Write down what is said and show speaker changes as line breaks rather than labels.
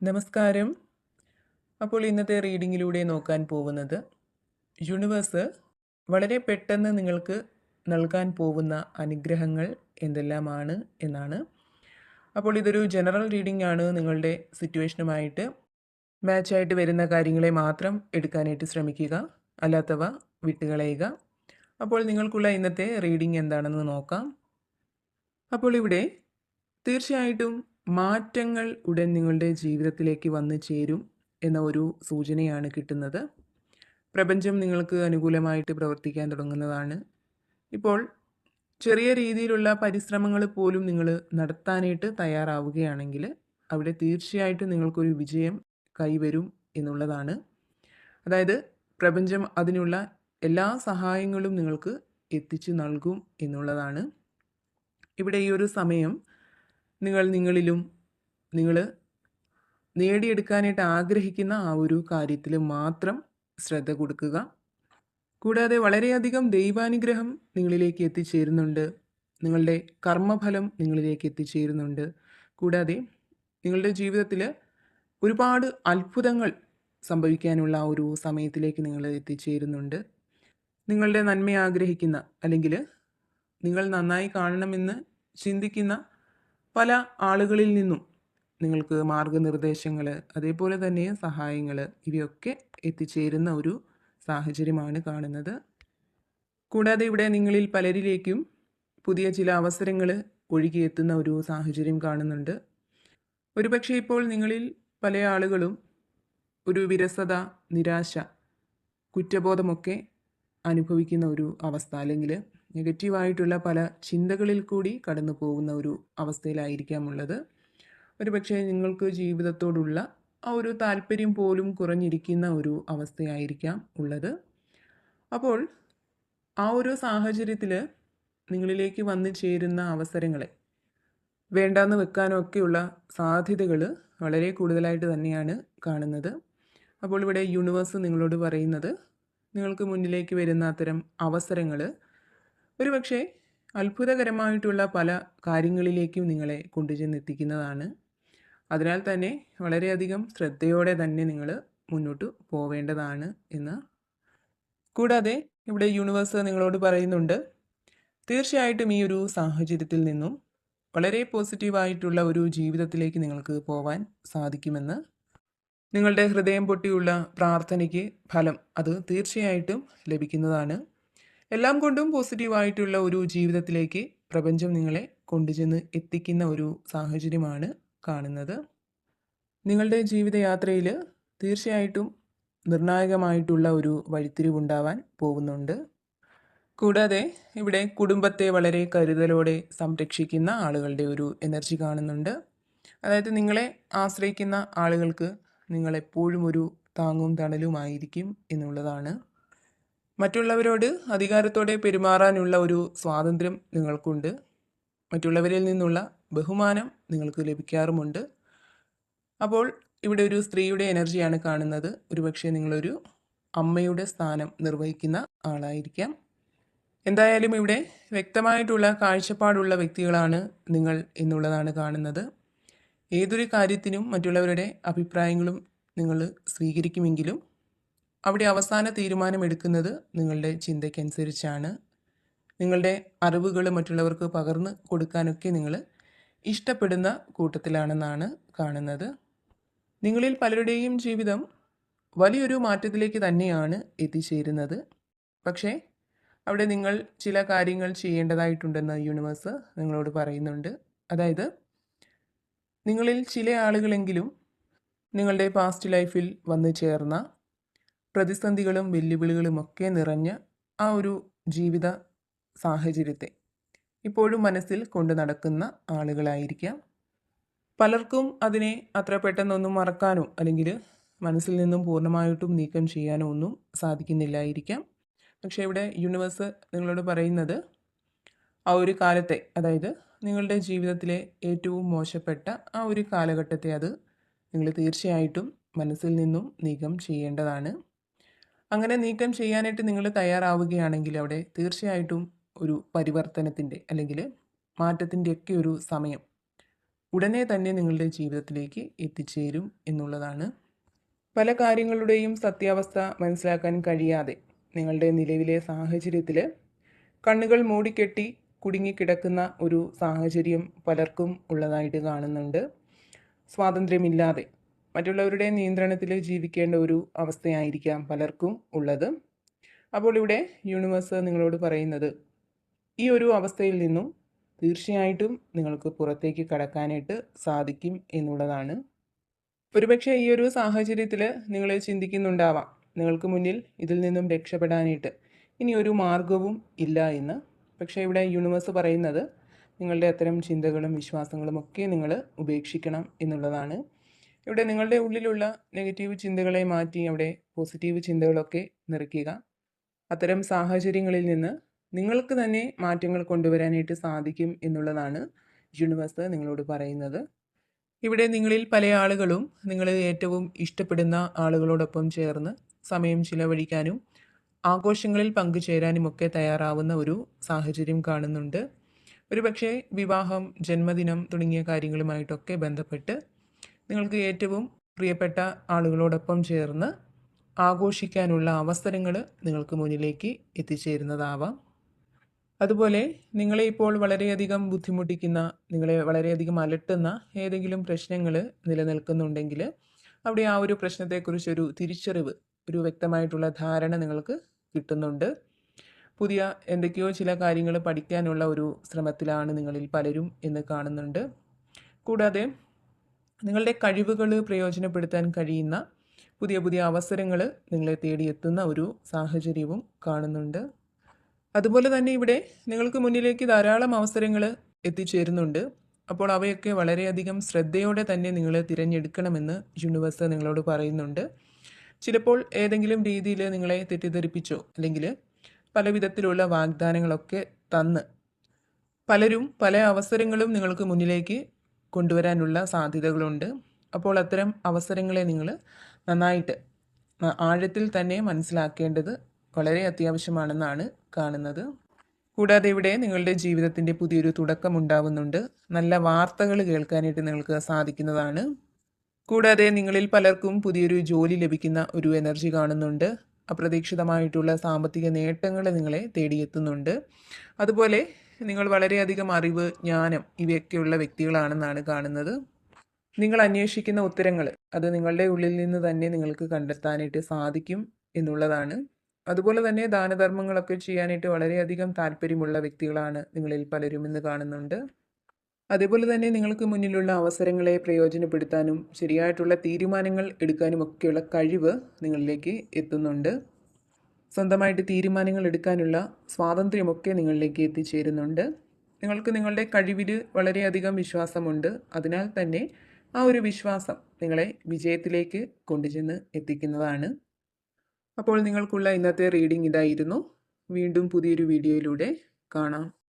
നമസ്കാരം. അപ്പോൾ ഇന്നത്തെ റീഡിങ്ങിലൂടെ നോക്കാൻ പോകുന്നത് യൂണിവേഴ്സ് വളരെ പെട്ടെന്ന് നിങ്ങൾക്ക് നൽകാൻ പോകുന്ന അനുഗ്രഹങ്ങൾ എന്തെല്ലാമാണ് എന്നാണ്. അപ്പോൾ ഇതൊരു ജനറൽ റീഡിംഗ് ആണ് നിങ്ങളുടെ സിറ്റുവേഷനുമായിട്ട് മാച്ചായിട്ട് വരുന്ന കാര്യങ്ങളെ മാത്രം എടുക്കാനായിട്ട് ശ്രമിക്കുക. അല്ലാത്തവ വിട്ടുകളയുക. അപ്പോൾ നിങ്ങൾക്കുള്ള ഇന്നത്തെ റീഡിംഗ് എന്താണെന്ന് നോക്കാം. അപ്പോൾ ഇവിടെ തീർച്ചയായിട്ടും മാറ്റങ്ങൾ ഉടൻ നിങ്ങളുടെ ജീവിതത്തിലേക്ക് വന്നു ചേരും എന്ന ഒരു സൂചനയാണ് കിട്ടുന്നത്. പ്രപഞ്ചം നിങ്ങൾക്ക് അനുകൂലമായിട്ട് പ്രവർത്തിക്കാൻ തുടങ്ങുന്നതാണ്. ഇപ്പോൾ ചെറിയ രീതിയിലുള്ള പരിശ്രമങ്ങൾ പോലും നിങ്ങൾ നടത്താനായിട്ട് തയ്യാറാവുകയാണെങ്കിൽ അവിടെ തീർച്ചയായിട്ടും നിങ്ങൾക്കൊരു വിജയം കൈവരും എന്നുള്ളതാണ്. അതായത് പ്രപഞ്ചം അതിനുള്ള എല്ലാ സഹായങ്ങളും നിങ്ങൾക്ക് എത്തിച്ചു നൽകും എന്നുള്ളതാണ്. ഇവിടെ ഈ ഒരു സമയം നിങ്ങൾ നിങ്ങളിലും നിങ്ങൾ നേടിയെടുക്കാനായിട്ട് ആഗ്രഹിക്കുന്ന ആ ഒരു കാര്യത്തിൽ മാത്രം ശ്രദ്ധ കൊടുക്കുക. കൂടാതെ വളരെയധികം ദൈവാനുഗ്രഹം നിങ്ങളിലേക്ക് എത്തിച്ചേരുന്നുണ്ട്. നിങ്ങളുടെ കർമ്മഫലം നിങ്ങളിലേക്ക് എത്തിച്ചേരുന്നുണ്ട്. കൂടാതെ നിങ്ങളുടെ ജീവിതത്തിൽ ഒരുപാട് അത്ഭുതങ്ങൾ സംഭവിക്കാനുള്ള ഒരു സമയത്തിലേക്ക് നിങ്ങൾ എത്തിച്ചേരുന്നുണ്ട്. നിങ്ങളുടെ നന്മ ആഗ്രഹിക്കുന്ന അല്ലെങ്കിൽ നിങ്ങൾ നന്നായി കാണണമെന്ന് ചിന്തിക്കുന്ന പല ആളുകളിൽ നിന്നും നിങ്ങൾക്ക് മാർഗനിർദ്ദേശങ്ങൾ അതേപോലെ തന്നെ സഹായങ്ങൾ ഇവയൊക്കെ എത്തിച്ചേരുന്ന ഒരു സാഹചര്യമാണ് കാണുന്നത്. കൂടാതെ ഇവിടെ നിങ്ങളിൽ പലരിലേക്കും പുതിയ ചില അവസരങ്ങൾ ഒഴുകിയെത്തുന്ന ഒരു സാഹചര്യം കാണുന്നുണ്ട്. ഒരുപക്ഷെ ഇപ്പോൾ നിങ്ങളിൽ പല ആളുകളും ഒരു വിരസത നിരാശ കുറ്റബോധമൊക്കെ അനുഭവിക്കുന്ന ഒരു അവസ്ഥ അല്ലെങ്കിൽ നെഗറ്റീവായിട്ടുള്ള പല ചിന്തകളിൽ കൂടി കടന്നു പോകുന്ന ഒരു അവസ്ഥയിലായിരിക്കാം ഉള്ളത് ഒരു പക്ഷേ നിങ്ങൾക്ക് ജീവിതത്തോടുള്ള ആ ഒരു താല്പര്യം പോലും കുറഞ്ഞിരിക്കുന്ന ഒരു അവസ്ഥയായിരിക്കാം ഉള്ളത്. അപ്പോൾ ആ ഒരു സാഹചര്യത്തിൽ നിങ്ങളിലേക്ക് വന്നു ചേരുന്ന അവസരങ്ങളെ വേണ്ടാന്ന് വെക്കാനോ ഒക്കെയുള്ള സാധ്യതകൾ വളരെ കൂടുതലായിട്ട് തന്നെയാണ് കാണുന്നത്. അപ്പോൾ ഇവിടെ യൂണിവേഴ്സ് നിങ്ങളോട് പറയുന്നത് നിങ്ങൾക്ക് മുന്നിലേക്ക് വരുന്ന അത്തരം അവസരങ്ങൾ ഒരുപക്ഷെ അത്ഭുതകരമായിട്ടുള്ള പല കാര്യങ്ങളിലേക്കും നിങ്ങളെ കൊണ്ടുചെന്നെത്തിക്കുന്നതാണ്. അതിനാൽ തന്നെ വളരെയധികം ശ്രദ്ധയോടെ തന്നെ നിങ്ങൾ മുന്നോട്ട് പോവേണ്ടതാണ് എന്ന്. കൂടാതെ ഇവിടെ യൂണിവേഴ്സ് നിങ്ങളോട് പറയുന്നുണ്ട് തീർച്ചയായിട്ടും ഈ ഒരു സാഹചര്യത്തിൽ നിന്നും വളരെ പോസിറ്റീവായിട്ടുള്ള ഒരു ജീവിതത്തിലേക്ക് നിങ്ങൾക്ക് പോവാൻ സാധിക്കുമെന്ന്. നിങ്ങളുടെ ഹൃദയം പൊട്ടിയുള്ള പ്രാർത്ഥനയ്ക്ക് ഫലം അത് തീർച്ചയായിട്ടും ലഭിക്കുന്നതാണ്. എല്ലാം കൊണ്ടും പോസിറ്റീവായിട്ടുള്ള ഒരു ജീവിതത്തിലേക്ക് പ്രപഞ്ചം നിങ്ങളെ കൊണ്ടുചെന്ന് എത്തിക്കുന്ന ഒരു സാഹചര്യമാണ് കാണുന്നത്. നിങ്ങളുടെ ജീവിതയാത്രയിൽ തീർച്ചയായിട്ടും നിർണായകമായിട്ടുള്ള ഒരു വഴിത്തിരിവുണ്ടാവാൻ പോകുന്നുണ്ട്. കൂടാതെ ഇവിടെ കുടുംബത്തെ വളരെ കരുതലോടെ സംരക്ഷിക്കുന്ന ആളുകളുടെ ഒരു എനർജി കാണുന്നുണ്ട്. അതായത് നിങ്ങളെ ആശ്രയിക്കുന്ന ആളുകൾക്ക് നിങ്ങളെപ്പോഴും ഒരു താങ്ങും തണലുമായിരിക്കും എന്നുള്ളതാണ്. മറ്റുള്ളവരോട് അധികാരത്തോടെ പെരുമാറാനുള്ള ഒരു സ്വാതന്ത്ര്യം നിങ്ങൾക്കുണ്ട്. മറ്റുള്ളവരിൽ നിന്നുള്ള ബഹുമാനം നിങ്ങൾക്ക് ലഭിക്കാറുമുണ്ട്. അപ്പോൾ ഇവിടെ ഒരു സ്ത്രീയുടെ എനർജിയാണ് കാണുന്നത്. ഒരുപക്ഷെ നിങ്ങളൊരു അമ്മയുടെ സ്ഥാനം നിർവഹിക്കുന്ന ആളായിരിക്കാം. എന്തായാലും ഇവിടെ വ്യക്തമായിട്ടുള്ള കാഴ്ചപ്പാടുള്ള വ്യക്തികളാണ് നിങ്ങൾ എന്നുള്ളതാണ് കാണുന്നത്. ഏതൊരു കാര്യത്തിനും മറ്റുള്ളവരുടെ അഭിപ്രായങ്ങളും നിങ്ങൾ സ്വീകരിക്കുമെങ്കിലും അവിടെ അവസാന തീരുമാനം എടുക്കുന്നത് നിങ്ങളുടെ ചിന്തയ്ക്കനുസരിച്ചാണ്. നിങ്ങളുടെ അറിവുകൾ മറ്റുള്ളവർക്ക് പകർന്ന് കൊടുക്കാനൊക്കെ നിങ്ങൾ ഇഷ്ടപ്പെടുന്ന കൂട്ടത്തിലാണെന്നാണ് കാണുന്നത്. നിങ്ങളിൽ പലരുടെയും ജീവിതം വലിയൊരു മാറ്റത്തിലേക്ക് തന്നെയാണ് എത്തിച്ചേരുന്നത്. പക്ഷേ അവിടെ നിങ്ങൾ ചില കാര്യങ്ങൾ ചെയ്യേണ്ടതായിട്ടുണ്ടെന്ന് യൂണിവേഴ്സ് നിങ്ങളോട് പറയുന്നുണ്ട്. അതായത് നിങ്ങളിൽ ചില ആളുകളെങ്കിലും നിങ്ങളുടെ പാസ്റ്റ് ലൈഫിൽ വന്നു ചേർന്ന പ്രതിസന്ധികളും വെല്ലുവിളികളും ഒക്കെ നിറഞ്ഞ ആ ഒരു ജീവിത സാഹചര്യത്തെ ഇപ്പോഴും മനസ്സിൽ കൊണ്ടു നടക്കുന്ന ആളുകളായിരിക്കാം. പലർക്കും അതിനെ അത്ര പെട്ടെന്നൊന്നും മറക്കാനോ അല്ലെങ്കിൽ മനസ്സിൽ നിന്നും പൂർണമായിട്ടും നീക്കം ചെയ്യാനോ ഒന്നും സാധിക്കുന്നില്ലായിരിക്കാം. പക്ഷേ ഇവിടെ യൂണിവേഴ്സ് നിങ്ങളോട് പറയുന്നത് ആ ഒരു കാലത്തെ അതായത് നിങ്ങളുടെ ജീവിതത്തിലെ ഏറ്റവും മോശപ്പെട്ട ആ ഒരു കാലഘട്ടത്തെ അത് നിങ്ങൾ തീർച്ചയായിട്ടും മനസ്സിൽ നിന്നും നീക്കം ചെയ്യേണ്ടതാണ്. അങ്ങനെ നീക്കം ചെയ്യാനായിട്ട് നിങ്ങൾ തയ്യാറാവുകയാണെങ്കിൽ അവിടെ തീർച്ചയായിട്ടും ഒരു പരിവർത്തനത്തിന്റെ അല്ലെങ്കിൽ മാറ്റത്തിന്റെയൊക്കെ ഒരു സമയം ഉടനെ തന്നെ നിങ്ങളുടെ ജീവിതത്തിലേക്ക് എത്തിച്ചേരും എന്നുള്ളതാണ്. പല കാര്യങ്ങളുടെയും സത്യാവസ്ഥ മനസ്സിലാക്കാൻ കഴിയാതെ നിങ്ങളുടെ നിലവിലെ സാഹചര്യത്തിൽ കണ്ണുകൾ മൂടിക്കെട്ടി കുടുങ്ങിക്കിടക്കുന്ന ഒരു സാഹചര്യം പലർക്കും ഉള്ളതായിട്ട് കാണുന്നുണ്ട്. സ്വാതന്ത്ര്യമില്ലാതെ മറ്റുള്ളവരുടെ നിയന്ത്രണത്തിൽ ജീവിക്കേണ്ട ഒരു അവസ്ഥയായിരിക്കാം പലർക്കും ഉള്ളത്. അപ്പോൾ ഇവിടെ യൂണിവേഴ്സ് നിങ്ങളോട് പറയുന്നത് ഈ ഒരു അവസ്ഥയിൽ നിന്നും തീർച്ചയായിട്ടും നിങ്ങൾക്ക് പുറത്തേക്ക് കടക്കാനായിട്ട് സാധിക്കും എന്നുള്ളതാണ്. ഒരുപക്ഷെ ഈ ഒരു സാഹചര്യത്തിൽ നിങ്ങൾ ചിന്തിക്കുന്നുണ്ടാവാം നിങ്ങൾക്ക് മുന്നിൽ ഇതിൽ നിന്നും രക്ഷപ്പെടാനായിട്ട് ഇനി ഒരു മാർഗവും ഇല്ല എന്ന്. പക്ഷേ ഇവിടെ യൂണിവേഴ്സ് പറയുന്നത് നിങ്ങളുടെ അത്തരം ചിന്തകളും വിശ്വാസങ്ങളും ഒക്കെ നിങ്ങൾ ഉപേക്ഷിക്കണം എന്നുള്ളതാണ്. ഇവിടെ നിങ്ങളുടെ ഉള്ളിലുള്ള നെഗറ്റീവ് ചിന്തകളെ മാറ്റി അവിടെ പോസിറ്റീവ് ചിന്തകളൊക്കെ നിറയ്ക്കുക. അത്തരം സാഹചര്യങ്ങളിൽ നിന്ന് നിങ്ങൾക്ക് തന്നെ മാറ്റങ്ങൾ കൊണ്ടുവരാനായിട്ട് സാധിക്കും എന്നുള്ളതാണ് യൂണിവേഴ്സ് നിങ്ങളോട് പറയുന്നത്. ഇവിടെ നിങ്ങളിൽ പല ആളുകളും നിങ്ങൾ ഏറ്റവും ഇഷ്ടപ്പെടുന്ന ആളുകളോടൊപ്പം ചേർന്ന് സമയം ചിലവഴിക്കാനും ആഘോഷങ്ങളിൽ പങ്കുചേരാനും ഒക്കെ തയ്യാറാവുന്ന ഒരു സാഹചര്യം കാണുന്നുണ്ട്. ഒരുപക്ഷെ വിവാഹം ജന്മദിനം തുടങ്ങിയ കാര്യങ്ങളുമായിട്ടൊക്കെ ബന്ധപ്പെട്ട് നിങ്ങൾക്ക് ഏറ്റവും പ്രിയപ്പെട്ട ആളുകളോടൊപ്പം ചേർന്ന് ആഘോഷിക്കാനുള്ള അവസരങ്ങൾ നിങ്ങൾക്ക് മുന്നിലേക്ക് എത്തിച്ചേരുന്നതാവാം. അതുപോലെ നിങ്ങളെ ഇപ്പോൾ വളരെയധികം ബുദ്ധിമുട്ടിക്കുന്ന നിങ്ങളെ വളരെയധികം അലട്ടുന്ന ഏതെങ്കിലും പ്രശ്നങ്ങൾ നിലനിൽക്കുന്നുണ്ടെങ്കിൽ അവിടെ ആ ഒരു പ്രശ്നത്തെക്കുറിച്ചൊരു തിരിച്ചറിവ് ഒരു വ്യക്തമായിട്ടുള്ള ധാരണ നിങ്ങൾക്ക് കിട്ടുന്നുണ്ട്. പുതിയ എന്തൊക്കെയോ ചില കാര്യങ്ങൾ പഠിക്കാനുള്ള ഒരു ശ്രമത്തിലാണ് നിങ്ങളിൽ പലരും എന്ന് കാണുന്നുണ്ട്. കൂടാതെ നിങ്ങളുടെ കഴിവുകൾ പ്രയോജനപ്പെടുത്താൻ കഴിയുന്ന പുതിയ പുതിയ അവസരങ്ങൾ നിങ്ങളെ തേടിയെത്തുന്ന ഒരു സാഹചര്യവും കാണുന്നുണ്ട്. അതുപോലെ തന്നെ ഇവിടെ നിങ്ങൾക്ക് മുന്നിലേക്ക് ധാരാളം അവസരങ്ങൾ എത്തിച്ചേരുന്നുണ്ട്. അപ്പോൾ അവയൊക്കെ വളരെയധികം ശ്രദ്ധയോടെ തന്നെ നിങ്ങൾ തിരഞ്ഞെടുക്കണമെന്ന് യൂണിവേഴ്സ് നിങ്ങളോട് പറയുന്നുണ്ട്. ചിലപ്പോൾ ഏതെങ്കിലും രീതിയിൽ നിങ്ങളെ തെറ്റിദ്ധരിപ്പിച്ചോ അല്ലെങ്കിൽ പല വിധത്തിലുള്ള വാഗ്ദാനങ്ങളൊക്കെ തന്ന് പലരും പല അവസരങ്ങളും നിങ്ങൾക്ക് മുന്നിലേക്ക് കൊണ്ടുവരാനുള്ള സാധ്യതകളുണ്ട്. അപ്പോൾ അത്തരം അവസരങ്ങളെ നിങ്ങൾ നന്നായിട്ട് ആഴത്തിൽ തന്നെ മനസ്സിലാക്കേണ്ടത് വളരെ അത്യാവശ്യമാണെന്നാണ് കാണുന്നത്. കൂടാതെ ഇവിടെ നിങ്ങളുടെ ജീവിതത്തിന്റെ പുതിയൊരു തുടക്കം ഉണ്ടാകുന്നുണ്ട് നല്ല വാർത്തകൾ കേൾക്കാനായിട്ട് നിങ്ങൾക്ക് സാധിക്കുന്നതാണ്. കൂടാതെ നിങ്ങളിൽ പലർക്കും പുതിയൊരു ജോലി ലഭിക്കുന്ന ഒരു എനർജി കാണുന്നുണ്ട്. അപ്രതീക്ഷിതമായിട്ടുള്ള സാമ്പത്തിക നേട്ടങ്ങൾ നിങ്ങളെ തേടിയെത്തുന്നുണ്ട്. അതുപോലെ നിങ്ങൾ വളരെയധികം അറിവ് ജ്ഞാനം ഇവയൊക്കെയുള്ള വ്യക്തികളാണെന്നാണ് കാണുന്നത്. നിങ്ങൾ അന്വേഷിക്കുന്ന ഉത്തരങ്ങൾ അത് നിങ്ങളുടെ ഉള്ളിൽ നിന്ന് തന്നെ നിങ്ങൾക്ക് കണ്ടെത്താനായിട്ട് സാധിക്കും എന്നുള്ളതാണ്. അതുപോലെ തന്നെ ദാനധർമ്മങ്ങളൊക്കെ ചെയ്യാനായിട്ട് വളരെയധികം താല്പര്യമുള്ള വ്യക്തികളാണ് നിങ്ങളിൽ പലരും ഇന്ന് കാണുന്നുണ്ട്. അതേപോലെ തന്നെ നിങ്ങൾക്ക് മുന്നിലുള്ള അവസരങ്ങളെ പ്രയോജനപ്പെടുത്താനും ശരിയായിട്ടുള്ള തീരുമാനങ്ങൾ എടുക്കാനും ഒക്കെയുള്ള കഴിവ് നിങ്ങളിലേക്ക് എത്തുന്നുണ്ട്. സ്വന്തമായിട്ട് തീരുമാനങ്ങൾ എടുക്കാനുള്ള സ്വാതന്ത്ര്യമൊക്കെ നിങ്ങളിലേക്ക് എത്തിച്ചേരുന്നുണ്ട്. നിങ്ങൾക്ക് നിങ്ങളുടെ കഴിവിൽ വളരെയധികം വിശ്വാസമുണ്ട്. അതിനാൽ തന്നെ ആ ഒരു വിശ്വാസം നിങ്ങളെ വിജയത്തിലേക്ക് കൊണ്ടുചെന്ന് എത്തിക്കുന്നതാണ്. അപ്പോൾ നിങ്ങൾക്കുള്ള ഇന്നത്തെ റീഡിംഗ് ഇതായിരുന്നു. വീണ്ടും പുതിയൊരു വീഡിയോയിലൂടെ കാണാം.